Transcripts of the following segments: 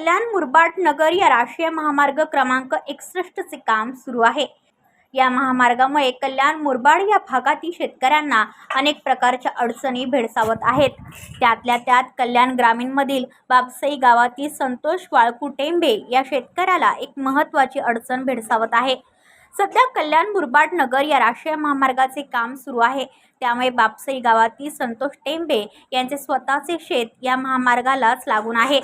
कल्याण मुरबाड नगर या राष्ट्रीय महामार्ग क्रमांक एकसष्टचे काम सुरू आहे. या महामार्गामुळे कल्याण मुरबाड या भागातील शेतकऱ्यांना अनेक प्रकारच्या अडचणी भेडसावत आहेत. त्यातल्या त्यात कल्याण ग्रामीणमधील बापसई गावातील संतोष वाळकुटेंबे या शेतकऱ्याला एक महत्त्वाची अडचण भेडसावत आहे. सध्या कल्याण मुरबाड नगर या राष्ट्रीय महामार्गाचे काम सुरू आहे. त्यामुळे बापसई गावातील संतोष टेंबे यांचे स्वतःचे शेत या महामार्गालाच लागून आहे.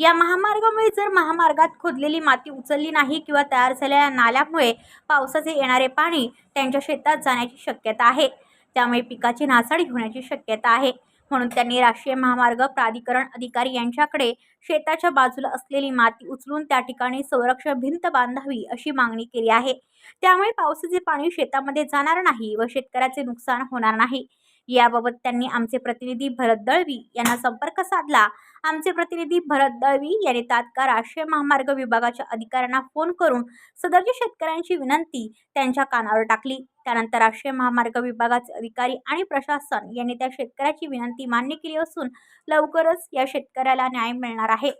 या महामार्गामुळे जर महामार्गात खोदलेली माती उचलली नाही किंवा तयार झालेल्या नाल्यामुळे पावसाचे येणारे पाणी त्यांच्या शेतात जाण्याची शक्यता आहे. त्यामुळे पिकाची नासाडी होण्याची शक्यता आहे. म्हणून त्यांनी राष्ट्रीय महामार्ग प्राधिकरण अधिकारी यांच्याकडे शेताच्या बाजूला असलेली माती उचलून त्या ठिकाणी संरक्षण भिंत बांधावी अशी मागणी केली आहे. त्यामुळे पावसाचे पाणी शेतामध्ये जाणार नाही व शेतकऱ्याचे नुकसान होणार नाही. याबाबत त्यांनी आमचे प्रतिनिधी भरत दळवी यांना संपर्क साधला. आमचे प्रतिनिधी भरत दळवी यांनी तात्काळ राष्ट्रीय महामार्ग विभागाच्या अधिकाऱ्यांना फोन करून सदरच्या शेतकऱ्यांची विनंती त्यांच्या कानावर टाकली. त्यानंतर राष्ट्रीय महामार्ग विभागाचे अधिकारी आणि प्रशासन यांनी त्या शेतकऱ्याची विनंती मान्य केली असून लवकरच या शेतकऱ्याला न्याय मिळणार आहे.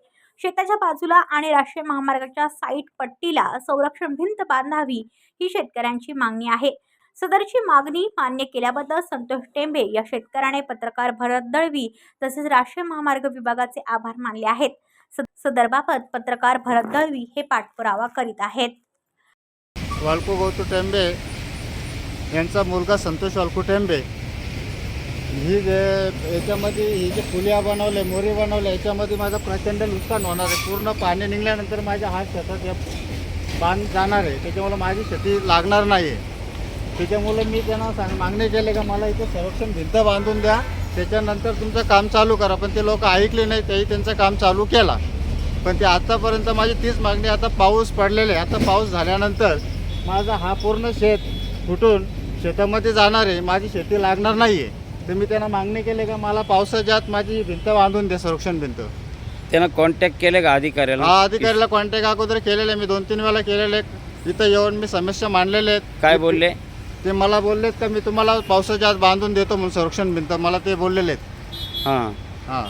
शेताच्या बाजूला आणि राष्ट्रीय महामार्गाच्या साईट पट्टीला संरक्षण भिंत बांधावी ही शेतकऱ्यांची मागणी आहे. सदरची मागणी मान्य केल्याबद्दल संतोष टेंबे या शेतकऱ्याने पत्रकार भरत दळवी तसेच राष्ट्रीय महामार्ग विभागाचे आभार मानले आहेत. स- सदरबाबत पत्रकार भरत दळवी हे पाठपुरावा करीत आहेत. वाल्को गौतू टेंबे यांचा मुलगा संतोष वाल्को टेंबे. ही जे याच्यामध्ये ही जे फुल्या बनवले मोरी बनवले याच्यामध्ये माझं प्रचंड नुकसान होणार आहे. पूर्ण पाणी निघाल्यानंतर माझ्या हात शेतात बांध जाणार आहे. त्याच्यामुळे माझी शेती लागणार नाही आहे त्याच्यामुळे मी त्यांना सांग मागणी केले का मला इथे संरक्षण भिंत बांधून द्या. त्याच्यानंतर तुमचं काम चालू करा. पण ते लोक ऐकले नाही तेही त्यांचं काम चालू केला. पण ते आतापर्यंत माझी तीच मागणी आता पाऊस पडलेले आहे. आता पाऊस झाल्यानंतर माझा हा पूर्ण शेत फुटून शेतामध्ये जाणार आहे. माझी शेती लागणार नाही आहे तर मी त्यांना मागणी केली का मला पावसाच्या आत माझी भिंत बांधून द्या संरक्षण भिंत. त्यानं कॉन्टॅक्ट केले का अधिकाऱ्याला? हा अधिकाऱ्याला कॉन्टॅक्ट अगोदर केलेले मी दोन तीन वेळा केलेले आहेत. इथं येऊन मी समस्या मांडलेले आहेत. काय बोलले? ते मला बोललेत का मी तुम्हाला पावसाच्या आत बांधून देतो म्हणून संरक्षण भिंत मला ते बोललेले हां.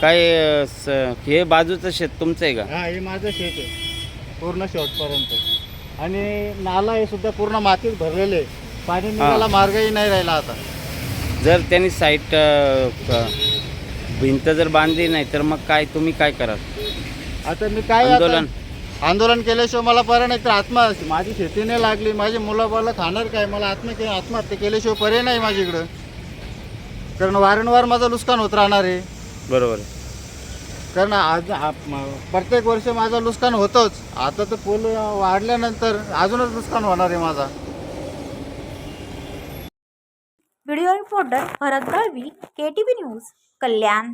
काय स- हे बाजूचं शेत तुमचं आहे का? हा हे माझं शेत आहे. पूर्ण शेवटपर्यंत. आणि नाला हे सुद्धा पूर्ण मातीत भरलेले आहे. पाणी निघायला मार्गही नाही राहिला आता. जर त्यांनी साईट अं, क- भिंत जर बांधली नाही तर मग काय तुम्ही काय कराल? आता मी काय आता- आंदोलन? आंदोलन केल्याशिवाय मला पर्याय नाही तर आत्मा माझी शेती नाही लागली माझी मुलं बाला खाणार काय? मला आत्म के आत्महत्या केल्याशिवाय पर्याय नाही माझ्याकडं. कारण वारंवार माझं नुकसान होत राहणार आहे. बरोबर कारण आज आप- म- प्रत्येक वर्षी माझं नुकसान होतंच. आता तर पूल वाढल्यानंतर अजूनच नुकसान होणार आहे माझा. Video reporter Bharat Dalvi K T V news Kalyan.